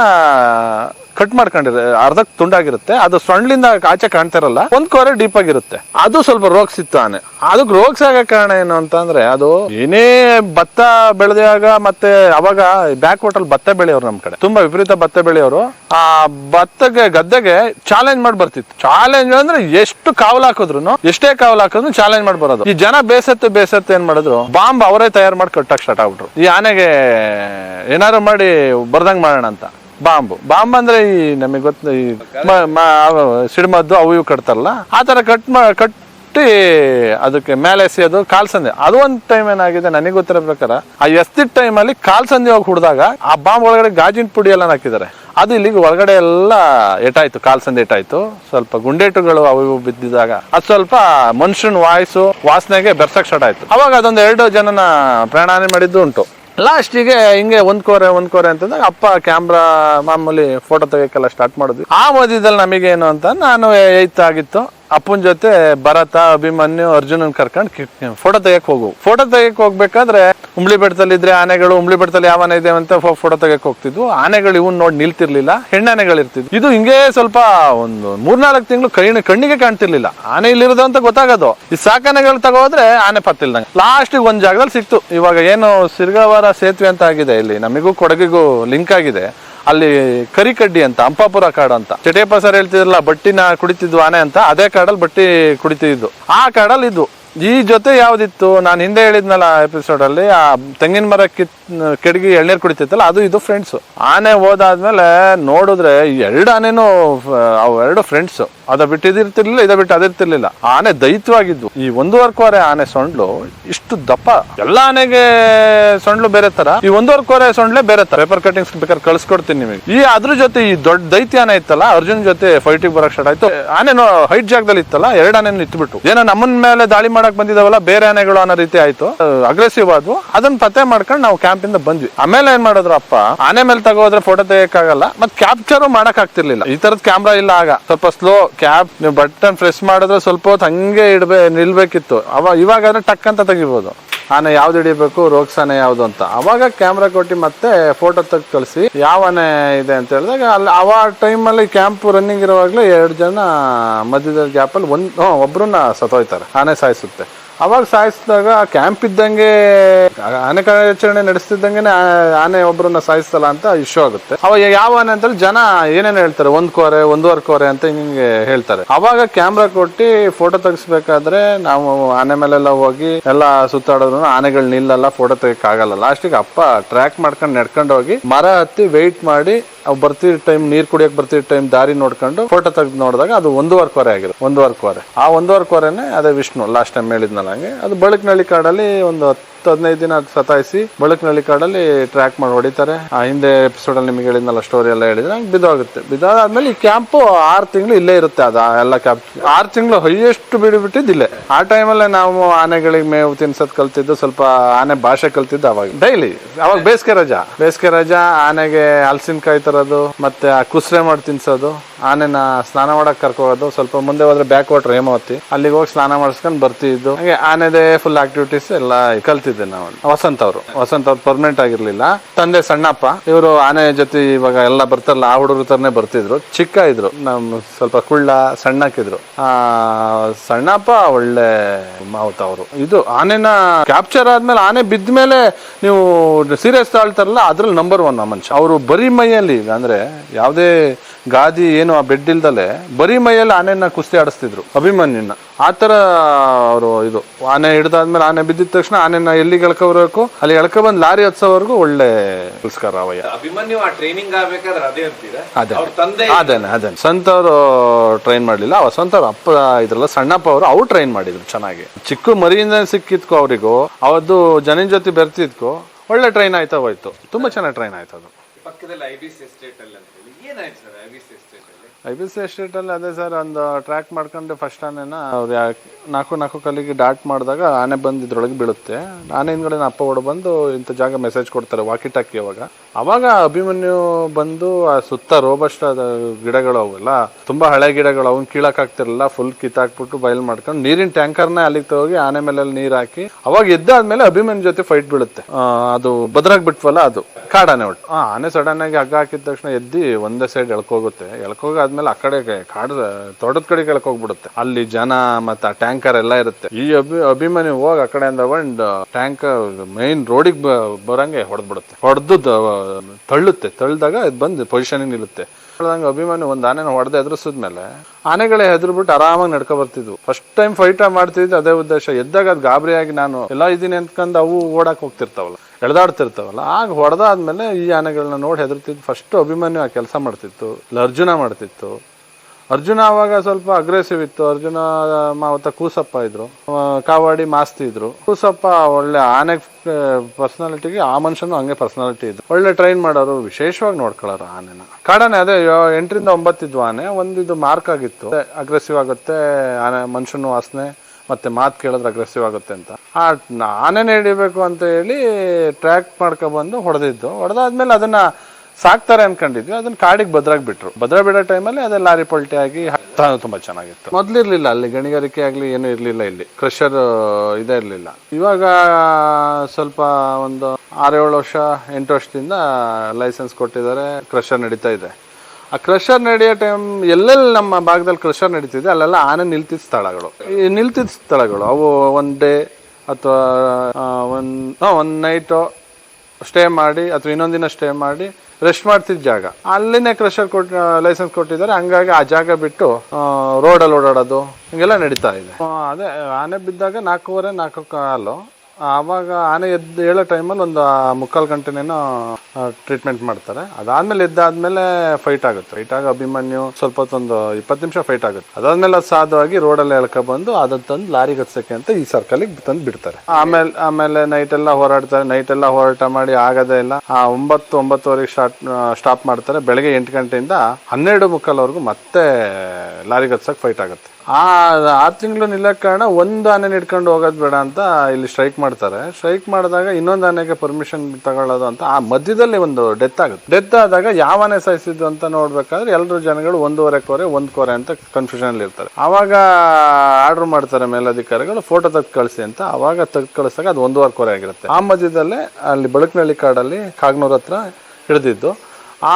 ಕಟ್ ಮಾಡ್ಕೊಂಡಿರ ಅರ್ಧಕ್ ತುಂಡಾಗಿರುತ್ತೆ. ಅದು ಸೊಂಡ್ಲಿಂದ ಆಚೆ ಕಾಣ್ತಿರಲ್ಲ. ಒಂದ್ ಕೋರೆ ಡೀಪ್ ಆಗಿರುತ್ತೆ. ಅದು ಸ್ವಲ್ಪ ರೋಗ್ಸಿತ್ತು ಆನೆ. ಅದಕ್ಕೆ ರೋಗ್ಸಾಗ ಕಾರಣ ಏನು ಅಂತಂದ್ರೆ ಅದು ಏನೇ ಭತ್ತ ಬೆಳೆದಾಗ ಮತ್ತೆ ಅವಾಗ ಬ್ಯಾಕ್ ವಾಟಲ್ ಭತ್ತ ಬೆಳೆಯೋರು ನಮ್ ಕಡೆ. ತುಂಬಾ ವಿಪರೀತ ಭತ್ತ ಬೆಳೆಯವರು ಆ ಭತ್ತಗೆ, ಗದ್ದೆಗೆ ಚಾಲೆಂಜ್ ಮಾಡಿ ಬರ್ತಿತ್ತು. ಚಾಲೆಂಜ್ ಅಂದ್ರೆ ಎಷ್ಟು ಕಾವಲ್ ಹಾಕಿದ್ರು ಎಷ್ಟೇ ಕಾವಲ್ ಹಾಕಿದ್ರು ಚಾಲೆಂಜ್ ಮಾಡಿ ಬರೋದು. ಈ ಜನ ಬೇಸತ್ತೆ ಬೇಸತ್ತೆ ಏನ್ ಮಾಡಿದ್ರು? ಬಾಂಬ್ ಅವರೇ ತಯಾರು ಮಾಡಿ ಕಟ್ಟಕ್ ಸ್ಟಾರ್ಟ್ ಆಗ್ಬಿಟ್ರು. ಈ ಆನೆಗೆ ಏನಾದ್ರು ಮಾಡಿ ಬರ್ದಂಗ್ ಮಾಡೋಣ ಅಂತ. ಬಾಂಬ್. ಬಾಂಬ್ ಅಂದ್ರೆ ಈ ನಮಗೆ ಗೊತ್ತ ಈ ಮ- ಸಿಡಿಮದ್ದು ಅವು ಇವು ಕಟ್ತಾರಲ್ಲ, ಆ ಥರ ಕಟ್ ಮಾ, ಕಟ್ಟಿ ಅದಕ್ಕೆ ಮೇಲೆ ಎಸೆಯೋದು ಕಾಲ್ಸಂದೆ ಅದು ಒಂದು ಟೈಮ್ ಏನಾಗಿದೆ ನನಗೆ ಗೊತ್ತಿರೋ ಪ್ರಕಾರ, ಆ ಎಸ್ತಿದ ಟೈಮ್ ಅಲ್ಲಿ ಕಾಲ್ ಹೋಗಿ ಹುಡ್ದಾಗ ಆ ಬಾಂಬ್ ಒಳಗಡೆ ಗಾಜಿನ ಪುಡಿ ಎಲ್ಲ ಹಾಕಿದ್ದಾರೆ. ಅದು ಇಲ್ಲಿಗೆ ಒಳಗಡೆ ಎಲ್ಲ ಎಟಾಯ್ತು ಕಾಲ್ಸಂದೆ ಎಟಾಯ್ತು ಸ್ವಲ್ಪ ಗುಂಡೇಟುಗಳು ಅವು ಬಿದ್ದಿದಾಗ ಅದು ಸ್ವಲ್ಪ ಮನುಷ್ಯನ ವಾಯ್ಸು ವಾಸನೆಗೆ ಬೆರ್ಸಕ್ ಸ್ಟಾರ್ಟ್ ಆಯ್ತು. ಅವಾಗ ಅದೊಂದು ಎರಡು ಜನನ ಪ್ರಯಾಣ ಮಾಡಿದ್ದು ಉಂಟು. ಲಾಸ್ಟಿಗೆ ಹಿಂಗೆ ಒಂದ್ ಕೋರೆ ಒಂದ್ ಕೋರೆ ಅಂತಂದಾಗ ಅಪ್ಪ ಕ್ಯಾಮ್ರಾ ಮಾಮೂಲಿ ಫೋಟೋ ತೆಗಿಯಕ್ಕೆಲ್ಲ ಸ್ಟಾರ್ಟ್ ಮಾಡಿದ್ವಿ. ಆ ಮಧ್ಯದಲ್ಲಿ ನಮಗೇನು ಅಂತ, ನಾನು ಏಯ್ತ್ ಆಗಿತ್ತು. ಅಪ್ಪನ ಜೊತೆ ಭರತ, ಅಭಿಮನ್ಯು, ಅರ್ಜುನನ್ ಕರ್ಕೊಂಡು ಫೋಟೋ ತೆಗಿಯಕ್ ಹೋಗು. ಫೋಟೋ ತೆಗಿಯಕ್ ಹೋಗ್ಬೇಕಾದ್ರೆ ಉಂಬ್ಳಿ ಬೆಟ್ಟದಲ್ಲಿ ಇದ್ರೆ ಆನೆಗಳು ಉಂಬ್ಳಿ ಬೆಟ್ಟದಲ್ಲಿ ಯಾವ ಆನೆ ಇದೆ ಅಂತ ಫೋಟೋ ತೆಗಿಯಕ್ ಹೋಗ್ತಿದ್ವು. ಆನೆಗಳು ಇವನ್ ನೋಡಿ ನಿಲ್ತಿರ್ಲಿಲ್ಲ ಹೆಣ್ಣಾನೆಗಳು ಇರ್ತಿದ್ವು ಇದು ಹಿಂಗೆ ಸ್ವಲ್ಪ ಒಂದು ಮೂರ್ನಾಲ್ಕು ತಿಂಗಳು ಕೈ ಕಣ್ಣಿಗೆ ಕಾಣ್ತಿರ್ಲಿಲ್ಲ. ಆನೆ ಇಲ್ಲಿರೋದು ಅಂತ ಗೊತ್ತಾಗೋದು. ಈ ಸಾಕಾನೆಗಳು ತಗೋದ್ರೆ ಆನೆ ಪತ್ತಿಲ್ದಂಗೆ. ಲಾಸ್ಟ್ ಒಂದ್ ಜಾಗದಲ್ಲಿ ಸಿಕ್ತು. ಇವಾಗ ಏನು ಸಿರ್ಗವಾರ ಸೇತುವೆ ಅಂತ ಆಗಿದೆ ಇಲ್ಲಿ. ನಮಗೂ ಕೊಡಗಿಗೂ ಲಿಂಕ್ ಆಗಿದೆ. ಅಲ್ಲಿ ಕರಿಕಡ್ಡಿ ಅಂತ, ಅಂಪಾಪುರ ಕಾಡು ಅಂತ. ಚಟೇಪ ಸರ್ ಹೇಳ್ತಿದ್ರಲ್ಲ, ಬಟ್ಟಿನ ಕುಡಿತಿದ್ವು ಆನೆ ಅಂತ, ಅದೇ ಕಾಡಲ್ಲಿ ಬಟ್ಟಿ ಕುಡಿತಿದ್ದು. ಆ ಕಾಡಲ್ಲಿ ಇದ್ವು ಈ ಜೊತೆ ಯಾವ್ದಿತ್ತು? ನಾನು ಹಿಂದೆ ಹೇಳಿದ್ನಲ್ಲ ಎಪಿಸೋಡ್ ಅಲ್ಲಿ, ಆ ತೆಂಗಿನ ಮರ ಕಿತ್, ಕೆಡಗಿ ಎಳ್ನೀರ್ ಕುಡಿತಿತ್ತಲ್ಲ, ಅದು ಇದು ಫ್ರೆಂಡ್ಸ್ ಆನೆ ಹೋದಾದ್ಮೇಲೆ ನೋಡಿದ್ರೆ ಎರಡು ಆನೆನೂ ಅವೆರಡು ಫ್ರೆಂಡ್ಸ್ ಅದ ಬಿಟ್ಟು ಇದಿರ್ತಿರ್ಲಿಲ್ಲ ಇದ ಬಿಟ್ಟು ಅದಿರ್ತಿರ್ಲಿಲ್ಲ ಆನೆ ದೈತ್ಯವಾಗಿದ್ದು. ಈ ಒಂದೂವರೆ ಆನೆ ಸೊಂಡ್ಲು ಇಷ್ಟು ದಪ್ಪ. ಎಲ್ಲ ಆನೆಗೆ ಸೊಂಡ್ಲು ಬೇರೆ ತರ. ಈ ಒಂದೂವರೆ ಸೊಂಡ್ಲೆ ಬೇರೆ ತರ. ಪೇಪರ್ ಕಟಿಂಗ್ಸ್ ಬೇಕಾದ್ರೆ ಕಳ್ಸ್ಕೊಡ್ತೀನಿ ನಿಮಗೆ. ಈ ಅದ್ರ ಜೊತೆ ಈ ದೊಡ್ಡ ದೈತ್ಯ ಆನೆ ಇತ್ತಲ್ಲ, ಅರ್ಜುನ್ ಜೊತೆ ಫೈಟಿಂಗ್ ಬರಕ್ ಸ್ಟಾರ್ಟ್ ಆಯ್ತು. ಆನೆ ಹೈಟ್ ಜಾಗದಲ್ಲಿ ಇತ್ತಲ್ಲ, ಎರಡು ಆನೆ ಇಟ್ಬಿಟ್ಟು ಏನೋ ನಮ್ಮನ್ ಮೇಲೆ ದಾಳಿ ಮಾಡಕ್ ಬಂದಿದಾವಲ್ಲ, ಬೇರೆ ಆನೆಗಳು ಅನ್ನೋ ರೀತಿ ಆಯ್ತು. ಅಗ್ರೆಸಿವ್ ಆದ್ವು. ಅದನ್ನ ಪತ್ತೆ ಮಾಡ್ಕೊಂಡು ನಾವು ಕ್ಯಾಂಪ್ ಇಂದ ಬಂದ್ವಿ. ಆಮೇಲೆ ಏನ್ ಮಾಡಿದ್ರು ಅಪ್ಪ, ಆನೆ ಮೇಲೆ ತಗೋದ್ರೆ ಫೋಟೋ ತೆಗಿಯಕ್ಕಾಗಲ್ಲ ಮತ್ ಕ್ಯಾಪ್ಚರ್ ಮಾಡಕ್ ಆಗ್ತಿರ್ಲಿಲ್ಲ. ಈ ತರದ್ ಕ್ಯಾಮ್ರಾ ಇಲ್ಲ ಆಗ. ಸ್ವಲ್ಪ ಸ್ಲೋ ಕ್ಯಾಪ್ ನೀವು ಬಟನ್ ಪ್ರೆಸ್ ಮಾಡಿದ್ರೆ ಸ್ವಲ್ಪ ಹೊತ್ತು ಹಂಗೆ ಇಡ್ಬೇ, ನಿಲ್ಬೇಕಿತ್ತು. ಅವ ಇವಾಗ ಅಂದ್ರೆ ಟಕ್ ಅಂತ ತೆಗಿಬೋದು. ಆನೆ ಯಾವ್ದು ಹಿಡಿಬೇಕು ರೋಗಸಾನೆ ಯಾವ್ದು ಅಂತ. ಅವಾಗ ಕ್ಯಾಮ್ರಾ ಕೊಟ್ಟು ಮತ್ತೆ ಫೋಟೋ ತೆಗೆದು ಕಳಿಸಿ, ಯಾವ ಆನೆ ಇದೆ ಅಂತ ಹೇಳಿದಾಗ ಅಲ್ಲಿ ಅವ ಟೈಮಲ್ಲಿ ಕ್ಯಾಂಪ್ ರನ್ನಿಂಗ್ ಇರುವಾಗಲೇ ಎರಡು ಜನ ಮಧ್ಯದ ಗ್ಯಾಪಲ್ಲಿ ಒಂದು ಒಬ್ರನ್ನ ಸತ್ತೋಯ್ತಾರೆ. ಆನೆ ಸಾಯಿಸುತ್ತೆ. ಅವಾಗ ಸಾಯಿಸಿದಾಗ ಕ್ಯಾಂಪ್ ಇದ್ದಂಗೆ ಆನೆ ಕಾರ್ಯಾಚರಣೆ ನಡೆಸ್ತಿದ್ದಂಗೆ ಆನೆ ಒಬ್ರನ್ನ ಸಾಯಿಸ್ತಲ್ಲ ಅಂತ ಇಶ್ಯೂ ಆಗುತ್ತೆ. ಅವಾಗ ಯಾವ ಆನೆ ಅಂತ ಜನ ಏನೇನು ಹೇಳ್ತಾರೆ? ಒಂದ್ ಕೋರೆ, ಒಂದೂವರೆ ಕೋರೆ ಅಂತ ಹಿಂಗೆ ಹೇಳ್ತಾರೆ. ಅವಾಗ ಕ್ಯಾಮ್ರಾ ಕೊಟ್ಟು ಫೋಟೋ ತೆಗಿಸ್ಬೇಕಾದ್ರೆ ನಾವು ಆನೆ ಮೇಲೆಲ್ಲ ಹೋಗಿ ಎಲ್ಲ ಸುತ್ತಾಡಿದ್ರು ಆನೆಗಳು ನಿಲ್ಲಲ್ಲ ಫೋಟೋ ತೆಗಿಯಕ್ ಆಗಲ್ಲ ಲಾಸ್ಟಿಗೆ ಅಪ್ಪ ಟ್ರ್ಯಾಕ್ ಮಾಡ್ಕೊಂಡು ನಡ್ಕೊಂಡು ಹೋಗಿ ಮರ ಹತ್ತಿ ವೆಯ್ಟ್ ಮಾಡಿ ಅವ್ ಬರ್ತಿದ್ ಟೈಮ್ ನೀರ್ ಕುಡಿಯಕ್ ಬರ್ತಿದ್ ಟೈಮ್ ದಾರಿ ನೋಡ್ಕೊಂಡು ಫೋಟೋ ತೆಗೆದು ನೋಡಿದಾಗ ಅದು ಒಂದೂವರೆ ಕೋರೆ ಆಗಿದೆ ಒಂದೂವರೆ ಕೋರೆ. ಆ ಒಂದೂವರೆ ಕೋರೆನೆ ಅದೇ ವಿಷ್ಣು ಲಾಸ್ಟ್ ಟೈಮ್ ಹೇಳಿದ್ನಲ್ಲ. ಹಂಗೆ ಅದು ಬಳಕ್ನಳ್ಳಿ ಕಾಡಲ್ಲಿ ಒಂದು ಹತ್ತು ಹದಿನೈದು ದಿನ ಸತಾಯಿಸಿ ಬಳಕ್ನಳ್ಳಿ ಕಾಡಲ್ಲಿ ಟ್ರ್ಯಾಕ್ ಮಾಡಿ ಹೊಡಿತಾರೆ. ಆ ಹಿಂದೆ ಎಪಿಸೋಡ್ ಅಲ್ಲಿ ನಿಮಗೆ ಹೇಳಿದ್ನಲ್ಲ ಸ್ಟೋರಿ ಎಲ್ಲ ಹೇಳಿದ್ರೆ ಹಂಗೆ ಬಿದ್ದೋಗುತ್ತೆ ಬಿದ್ದಾದ್ಮೇಲೆ ಈ ಕ್ಯಾಂಪು ಆರು ತಿಂಗಳು ಇಲ್ಲೇ ಇರುತ್ತೆ ಅದು ಎಲ್ಲ ಕ್ಯಾಂಪ್ ಆರು ತಿಂಗಳು ಹೈಯೆಸ್ಟ್ ಬಿಟ್ಟಿದ್ದು ಇಲ್ಲೇ. ಆ ಟೈಮಲ್ಲೇ ನಾವು ಆನೆಗಳಿಗೆ ಮೇವು ತಿನ್ಸದ್ ಕಲ್ತಿದ್ದು, ಸ್ವಲ್ಪ ಆನೆ ಭಾಷೆ ಕಲ್ತಿದ್ದು ಅವಾಗ. ಡೈಲಿ ಅವಾಗ ಬೇಸಿಗೆ ರಜಾ. ಬೇಸಿಗೆ ರಜಾ, ಆನೆಗೆ ಹಲಸಿನಕಾಯಿ ತರೋದು, ಮತ್ತೆ ಆ ಕುಸ್ರೆ ಮಾಡಿ ತಿನ್ಸೋದು, ಆನೆನ ಸ್ನಾನ ಮಾಡಕ್ ಕರ್ಕೋದು ಸ್ವಲ್ಪ ಮುಂದೆ ಹೋದ್ರೆ ಬ್ಯಾಕ್ ವಾಟರ್ ಹೇಮಾವತಿ. ಅಲ್ಲಿಗೆ ಹೋಗಿ ಸ್ನಾನ ಮಾಡಿಸ್ಕೊಂಡು ಬರ್ತಿದ್ದು. ಹಾಗೆ ಆನೆದೇ ಫುಲ್ ಆಕ್ಟಿವಿಟೀಸ್ ಎಲ್ಲ ಕಲ್ತಿದ್ದೆ. ನಾವು. ವಸಂತ ಅವರು. ವಸಂತ ಅವ್ರು ಪರ್ಮನೆಂಟ್ ಆಗಿರ್ಲಿಲ್ಲ. ತಂದೆ ಸಣ್ಣಪ್ಪ. ಇವರು ಆನೆ ಜೊತೆ ಇವಾಗ ಎಲ್ಲ ಬರ್ತಾರಲ್ಲ, ಆ ಹುಡುಗರು ತರನೇ ಬರ್ತಿದ್ರು. ಚಿಕ್ಕ ಇದ್ರು. ನಮ್ ಸ್ವಲ್ಪ ಕುಳ್ಳ ಸಣ್ಣಕ್ಕಿದ್ರು. ಆ, ಸಣ್ಣಪ್ಪ ಒಳ್ಳೆ ಮಾವುತ ಅವರು. ಇದು ಆನೆನ ಕ್ಯಾಪ್ಚರ್ ಆದ್ಮೇಲೆ ಆನೆ ಬಿದ್ದ ಮೇಲೆ ನೀವು ಸೀರಿಯಸ್ ತಾಳ್ತಾರಲ್ಲ, ಅದ್ರಲ್ಲಿ ನಂಬರ್ ಒನ್ ಆ ಮನುಷ್ಯ. ಅವರು ಬರೀ ಮೈಯಲ್ಲಿ, ಅಂದ್ರೆ ಯಾವುದೇ ಗಾದಿ ಏನು ಆ ಬೆಡ್ ಇಲ್ದಲೆ ಬರೀ ಮೈಯಲ್ಲಿ ಆನೆನ ಕುಸ್ತಿ ಆಡಿಸ್ತಿದ್ರು ಅಭಿಮನ್ಯನ ಆ ತರ ಅವರು ಇದು. ಆನೆ ಹಿಡ್ದಾದ್ಮೇಲೆ ಆನೆ ಬಿದ್ದಿದ ತಕ್ಷಣ ಆನೆನ ಎಲ್ಲಿಗೆ ಎಳ್ಕೊಬರ್ಬೇಕು ಅಲ್ಲಿ ಎಳ್ಕೊ ಬಂದ್ ಲಾರಿ ಹತ್ಸೋವರೆಗೂ ಒಳ್ಳೆ ಪುರಸ್ಕಾರ ರಾವಯ್ಯ. ಅಭಿಮನ್ಯು ಆ ಟ್ರೈನಿಂಗ್ ಆಗ್ಬೇಕಾದ್ರೆ ಅದೇ ಅಂತೀರಾ? ಅದೇ. ಅವ್ರ ತಂದೆ ಅದೇನೆ ಅದೇನೆ. ಸಂತ ಅವರು ಟ್ರೈನ್ ಮಾಡಲಿಲ್ಲ. ಅವ ಸ್ವಂತ ಅವ್ರ ಅಪ್ಪ ಇದ್ರಲ್ಲ ಸಣ್ಣಪ್ಪ ಅವರು ಅವ್ರು ಟ್ರೈನ್ ಮಾಡಿದ್ರು ಚೆನ್ನಾಗಿ. ಚಿಕ್ಕ ಮರಿಯಿಂದ ಸಿಕ್ಕಿದ್ಕೋ ಅವರಿಗೂ ಅವತ್ತು ಜನನ ಜೊತೆ ಬೆರ್ತಿದ್ಕೋ ಒಳ್ಳೆ ಟ್ರೈನ್ ಆಯ್ತಾ ಹೋಯ್ತು. ತುಂಬಾ ಚೆನ್ನಾಗಿ ಟ್ರೈನ್ ಆಯ್ತು ಅದು. ಪಕ್ಕದಲ್ಲಿ ಐಬಿಸ್ ಎಸ್ಟೇಟ್ ಅಲ್ಲಿ ಅಂತ ಹೇಳಿ ಏನಾಯ್ತು ಸರ್ ಐಬಿಸ್ ಎಸ್ಟೇಟ್ ಅಲ್ಲಿ ಐ ಬಿ ಸಿ ಎಸ್ಟೇಟಲ್ಲಿ ಅದೇ ಸರ್ ಒಂದು ಟ್ರ್ಯಾಕ್ ಮಾಡ್ಕೊಂಡು ಫಸ್ಟ್ ಆನೆನ ಅವ್ರು ನಾಲ್ಕು ನಾಲ್ಕು ಕಲ್ಲಿಗೆ ಡಾಟ್ ಮಾಡಿದಾಗ ಆನೆ ಬಂದು ಇದ್ರೊಳಗೆ ಬೀಳುತ್ತೆ. ಆನೆ ಹಿಂದ್ಗಡೆ ಅಪ್ಪ ಹೊಡ ಬಂದು ಇಂಥ ಜಾಗ ಮೆಸೇಜ್ ಕೊಡ್ತಾರೆ ವಾಕಿ ಟಾಕಿ ಅವಾಗ. ಅವಾಗ ಅಭಿಮನ್ಯು ಬಂದು ಆ ಸುತ್ತ ರೋಬಸ್ಟ್ ಗಿಡಗಳು ಅವೆಲ್ಲ, ತುಂಬಾ ಹಳೆ ಗಿಡಗಳು, ಅವನ್ ಕೀಳಕ್ ಆಗ್ತಿರಲಿಲ್ಲ ಫುಲ್ ಕಿತ್ತಾಕ್ಬಿಟ್ಟು ಬಯಲ್ ಮಾಡ್ಕೊಂಡು ನೀರಿನ ಟ್ಯಾಂಕರ್ನ ಅಲ್ಲಿಗೆ ತಗೋಗಿ ಆನೆ ಮೇಲೆ ನೀರು ಹಾಕಿ ಅವಾಗ ಎದ್ದಾದ್ಮೇಲೆ ಅಭಿಮನ್ಯು ಜೊತೆ ಫೈಟ್ ಬೀಳುತ್ತೆ. ಅದು ಬದ್ರಾಗ್ ಬಿಟ್ವಲ್ಲ ಅದು, ಕಾಡಾನೆ ಒಟ್ಟು ಆನೆ ಸಡನ್ ಆಗಿ ಹಗ್ಗ ಹಾಕಿದ ತಕ್ಷಣ ಎದ್ದಿ ಒಂದೇ ಸೈಡ್ ಎಳ್ಕೋಗುತ್ತೆ. ಎಳ್ಕೋಗಿ ಆದ್ಮೇಲೆ ಆ ಕಡೆ ಕಾಡು ತೋಟದ ಕಡೆ ಕೆಳಕ್ ಹೋಗ್ಬಿಡುತ್ತೆ. ಅಲ್ಲಿ ಜನ ಮತ್ತೆ ಆ ಟ್ಯಾಂಕರ್ ಎಲ್ಲ ಇರುತ್ತೆ. ಈ ಅಭಿ ಅಭಿಮಾನಿ ಹೋಗಿ ಆ ಕಡೆಯಿಂದ ಒಂದ್ ಟ್ಯಾಂಕರ್ ಮೈನ್ ರೋಡಿಗೆ ಬರಂಗೆ ಹೊಡೆದ್ಬಿಡುತ್ತೆ. ಹೊಡೆದು ತಳ್ಳುತ್ತೆ. ತಳ್ಳಿದಾಗ ಬಂದು ಪೊಸಿಷನ್ ನಿಲ್ಲುತ್ತೆ. ಹೊಡೆದಂಗೆ ಅಭಿಮಾನಿ ಒಂದು ಆನೆನ ಹೊಡೆದು ಎದುರಿಸಿದ್ಮೇಲೆ ಆನೆಗಳೇ ಹೆದರ್ಬಿಟ್ಟು ಆರಾಮಾಗಿ ನಡ್ಕೊ ಬರ್ತಿದ್ವು. ಫಸ್ಟ್ ಟೈಮ್ ಫೈಟ್ ಮಾಡ್ತಿದ್ದು ಅದೇ ಉದ್ದೇಶ. ಎದ್ದಾಗ ಅದು ಗಾಬರಿಯಾಗಿ ನಾನು ಎಲ್ಲ ಇದ್ದೀನಿ ಅಂದ್ಕೊಂಡು ಅವು ಓಡಾಕ್ ಹೋಗ್ತಿರ್ತಾವಲ್ಲ, ಎಳ್ದಾಡ್ತಿರ್ತಾವಲ್ಲ. ಆಗ ಹೊಡೆದಾದ್ಮೇಲೆ ಈ ಆನೆಗಳನ್ನ ನೋಡಿ ಹೆದರ್ತಿದ್ದು. ಫಸ್ಟ್ ಅಭಿಮನ್ಯು ಆ ಕೆಲಸ ಮಾಡ್ತಿತ್ತು ಅರ್ಜುನ ಮಾಡ್ತಿತ್ತು. ಅರ್ಜುನ ಅವಾಗ ಸ್ವಲ್ಪ ಅಗ್ರೆಸಿವ್ ಇತ್ತು. ಅರ್ಜುನ ಮಾವತ ಕೂಸಪ್ಪ ಇದ್ರು. ಕಾವಾಡಿ ಮಾಸ್ತಿ ಇದ್ರು. ಕೂಸಪ್ಪ ಒಳ್ಳೆ ಆನೆ ಪರ್ಸನಾಲಿಟಿಗೆ ಆ ಮನುಷ್ಯನು ಹಂಗೆ ಪರ್ಸನಾಲಿಟಿ ಇದ್ರು. ಒಳ್ಳೆ ಟ್ರೈನ್ ಮಾಡೋರು, ವಿಶೇಷವಾಗಿ ನೋಡ್ಕೊಳ್ಳೋರು ಆನೆನ. ಕಾಡಾನೆ ಅದೇ ಎಂಟರಿಂದ ಒಂಬತ್ತಿದ್ವು ಆನೆ. ಒಂದಿದು ಮಾರ್ಕ್ ಆಗಿತ್ತು. ಅಗ್ರೆಸಿವ್ ಆಗುತ್ತೆ, ಆನೆ, ಮನುಷ್ಯನು ವಾಸನೆ, ಮತ್ತೆ ಮಾತು ಕೇಳಿದ್ರೆ ಅಗ್ರೆಸಿವ್ ಆಗುತ್ತೆ ಅಂತ. ಆ, ಆನೆನೇ ಹಿಡಿಬೇಕು ಅಂತ ಹೇಳಿ ಟ್ರ್ಯಾಕ್ ಮಾಡ್ಕೊಬಂದು ಹೊಡೆದಿದ್ದು. ಹೊಡೆದಾದ್ಮೇಲೆ ಅದನ್ನ ಸಾಕ್ತಾರೆ ಅನ್ಕೊಂಡಿದ್ವಿ, ಅದನ್ನ ಕಾಡಿಗೆ ಭದ್ರಾಗಿ ಬಿಟ್ರು ಭದ್ರಾ ಬಿಡೋ ಟೈಮಲ್ಲಿ ಅದೇ ಲಾರಿ ಪಲ್ಟಿ ಆಗಿ ತುಂಬಾ ಚೆನ್ನಾಗಿತ್ತು. ಮೊದ್ಲಿರ್ಲಿಲ್ಲ, ಅಲ್ಲಿ ಗಣಿಗಾರಿಕೆ ಆಗ್ಲಿ ಏನು ಇರ್ಲಿಲ್ಲ ಇಲ್ಲಿ. ಕ್ರಷರ್ ಇದೇ ಇರ್ಲಿಲ್ಲ. ಇವಾಗ ಸ್ವಲ್ಪ ಒಂದು ಆರೇಳು ವರ್ಷ, ಎಂಟು ವರ್ಷದಿಂದ ಲೈಸೆನ್ಸ್ ಕೊಟ್ಟಿದ್ದಾರೆ, ಕ್ರಷರ್ ನಡೀತಾ ಇದೆ. ಆ ಕ್ರಷರ್ ನಡೆಯೋ ಟೈಮ್, ಎಲ್ಲೆಲ್ಲಿ ನಮ್ಮ ಭಾಗದಲ್ಲಿ ಕ್ರಷರ್ ನಡೀತಿದೆ, ಅಲ್ಲೆಲ್ಲ ಆನೆ ನಿಲ್ತಿದ್ದ ಸ್ಥಳಗಳು. ಈ ನಿಲ್ತಿದ್ದ ಸ್ಥಳಗಳು, ಅವು ಒನ್ ಡೇ ಅಥವಾ ಒಂದ್ ಒಂದು ನೈಟು ಸ್ಟೇ ಮಾಡಿ, ಅಥವಾ ಇನ್ನೊಂದಿನ ದಿನ ಸ್ಟೇ ಮಾಡಿ ರೆಸ್ಟ್ ಮಾಡ್ತಿದ್ದ ಜಾಗ. ಅಲ್ಲಿನೇ ಕ್ರಷರ್ ಕೊಟ್ ಲೈಸೆನ್ಸ್ ಕೊಟ್ಟಿದ್ದಾರೆ. ಹಂಗಾಗಿ ಆ ಜಾಗ ಬಿಟ್ಟು ರೋಡಲ್ಲಿ ಓಡಾಡೋದು, ಹಿಂಗೆಲ್ಲ ನಡೀತಾ ಇದೆ. ಅದೇ, ಆನೆ ಬಿದ್ದಾಗ ನಾಲ್ಕೂವರೆ ನಾಲ್ಕು ಕಾಲು. ಆವಾಗ ಆನೆ ಎದ್ದು ಹೇಳೋ ಟೈಮಲ್ಲಿ ಒಂದು ಮುಕ್ಕಾಲು ಗಂಟೆನೇನೋ ಟ್ರೀಟ್ಮೆಂಟ್ ಮಾಡ್ತಾರೆ. ಅದಾದ್ಮೇಲೆ ಎದ್ದಾದ್ಮೇಲೆ ಫೈಟ್ ಆಗುತ್ತೆ. ಫೈಟ್ ಆಗಿ ಅಭಿಮನ್ಯು ಸ್ವಲ್ಪ ಹೊತ್ತೊಂದು ಇಪ್ಪತ್ತು ನಿಮಿಷ ಫೈಟ್ ಆಗುತ್ತೆ. ಅದಾದ್ಮೇಲೆ ಅದು ಸಾಧವಾಗಿ ರೋಡಲ್ಲಿ ಎಳ್ಕೊ ಬಂದು ಅದನ್ನ ತಂದು ಲಾರಿಗೆ ಹತ್ಸಕ್ಕೆ ಅಂತ ಈ ಸರ್ಕಲಿಗೆ ತಂದು ಬಿಡ್ತಾರೆ. ಆಮೇಲೆ ಆಮೇಲೆ ನೈಟ್ ಎಲ್ಲ ಹೋರಾಡ್ತಾರೆ. ನೈಟ್ ಎಲ್ಲ ಹೋರಾಟ ಮಾಡಿ ಆಗದೇ ಇಲ್ಲ. ಆ, ಒಂಬತ್ತು, ಒಂಬತ್ತುವರೆಗೆ ಸ್ಟಾರ್ಟ್ ಸ್ಟಾಪ್ ಮಾಡ್ತಾರೆ. ಬೆಳಗ್ಗೆ ಎಂಟು ಗಂಟೆಯಿಂದ ಹನ್ನೆರಡು ಮುಕ್ಕಾಲವರೆಗೂ ಮತ್ತೆ ಲಾರಿಗೆ ಹತ್ಸಕ್ಕೆ ಫೈಟ್ ಆಗುತ್ತೆ. ಆ ಆರು ತಿಂಗಳು ನಿಲ್ಲಕ್ಕೆ ಕಾರಣ ಒಂದು ಆನೆ ಇಟ್ಕೊಂಡು ಹೋಗೋದು ಬೇಡ ಅಂತ ಇಲ್ಲಿ ಸ್ಟ್ರೈಕ್ ಮಾಡ್ತಾರೆ. ಸ್ಟ್ರೈಕ್ ಮಾಡಿದಾಗ ಇನ್ನೊಂದು ಆನೆಗೆ ಪರ್ಮಿಷನ್ ತಗೊಳ್ಳೋದು ಅಂತ ಆ ಮಧ್ಯದಲ್ಲಿ ಒಂದು ಡೆತ್ ಆಗುತ್ತೆ. ಡೆತ್ ಆದಾಗ ಯಾವ ಆನೆ ಸಾಯಿಸಿದ್ದು ಅಂತ ನೋಡ್ಬೇಕಾದ್ರೆ ಎಲ್ಲರೂ ಜನಗಳು ಒಂದೂವರೆ ಕೋರೆ, ಒಂದು ಕೋರೆ ಅಂತ ಕನ್ಫ್ಯೂಷನ್ ಇರ್ತಾರೆ. ಆವಾಗ ಆರ್ಡರ್ ಮಾಡ್ತಾರೆ ಮೇಲಧಿಕಾರಿಗಳು ಫೋಟೋ ತೆಗೆದು ಕಳಿಸಿ ಅಂತ. ಆವಾಗ ತೆಗೆದು ಕಳಿಸಿದಾಗ ಅದು ಒಂದೂವರೆ ಕೋರೆ ಆಗಿರುತ್ತೆ. ಆ ಮಧ್ಯದಲ್ಲೇ ಅಲ್ಲಿ ಬಳಕನಹಳ್ಳಿ ಕಾಡಲ್ಲಿ ಕಾಗ್ನೂರ್ ಹತ್ರ ಹಿಡಿದಿದ್ದು.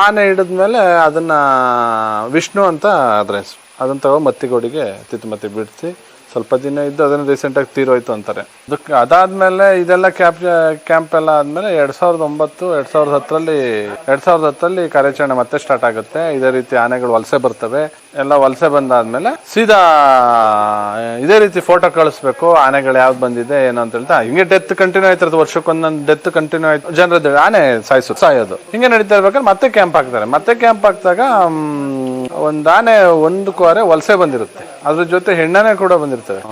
ಆನೆ ಹಿಡಿದ್ಮೇಲೆ ಅದನ್ನ ವಿಷ್ಣು ಅಂತ ಅದ್ರ ಅದನ್ನ ತಗೋ ಮತ್ತಿಗೋಡಿಗೆ ತಿತ್ತಮತ್ತಿ ಬಿಡಿಸಿ ಸ್ವಲ್ಪ ದಿನ ಇದ್ದು ಅದನ್ನು ರೀಸೆಂಟಾಗಿ ತೀರೋಯ್ತು ಅಂತಾರೆ. ಅದಕ್ಕೆ ಅದಾದಮೇಲೆ ಇದೆಲ್ಲ ಕ್ಯಾಪ್, ಕ್ಯಾಂಪ್ ಎಲ್ಲ ಆದಮೇಲೆ ಎರಡು ಸಾವಿರದ ಒಂಬತ್ತು, ಎರಡು ಸಾವಿರದ ಹತ್ತರಲ್ಲಿ, ಎರಡು ಸಾವಿರದ ಹತ್ತರಲ್ಲಿ ಕಾರ್ಯಾಚರಣೆ ಮತ್ತೆ ಸ್ಟಾರ್ಟ್ ಆಗುತ್ತೆ. ಇದೇ ರೀತಿ ಆನೆಗಳು ವಲಸೆ ಬರ್ತವೆ. ಎಲ್ಲ ವಲಸೆ ಬಂದಾದ್ಮೇಲೆ ಸೀದಾ, ಇದೇ ರೀತಿ ಫೋಟೋ ಕಳಿಸ್ಬೇಕು. ಆನೆಗಳು ಯಾವ್ದು ಬಂದಿದೆ, ಏನು ಅಂತ ಹೇಳ್ತಾ, ಹಿಂಗೆ ಡೆತ್ ಕಂಟಿನ್ಯೂ ಆಯ್ತಿರೋದು ವರ್ಷಕ್ಕೊಂದೊಂದು ಡೆತ್ ಕಂಟಿನ್ಯೂ ಆಯ್ತು. ಜನರದ್ದು ಆನೆ ಸಾಯಿಸು, ಸಾಯೋದು. ಹಿಂಗೆ ನಡೀತಾ ಇರ್ಬೇಕಾದ್ರೆ ಮತ್ತೆ ಕ್ಯಾಂಪ್ ಹಾಕ್ತಾರೆ. ಮತ್ತೆ ಕ್ಯಾಂಪ್ ಹಾಕಿದಾಗ ಒಂದು ಆನೆ ಒಂದು ಕೋರೆ ವಲಸೆ ಬಂದಿರುತ್ತೆ. ಅದ್ರ ಜೊತೆ ಹೆಣ್ಣಾನೆ ಕೂಡ ಬಂದಿರ್ತವೆ.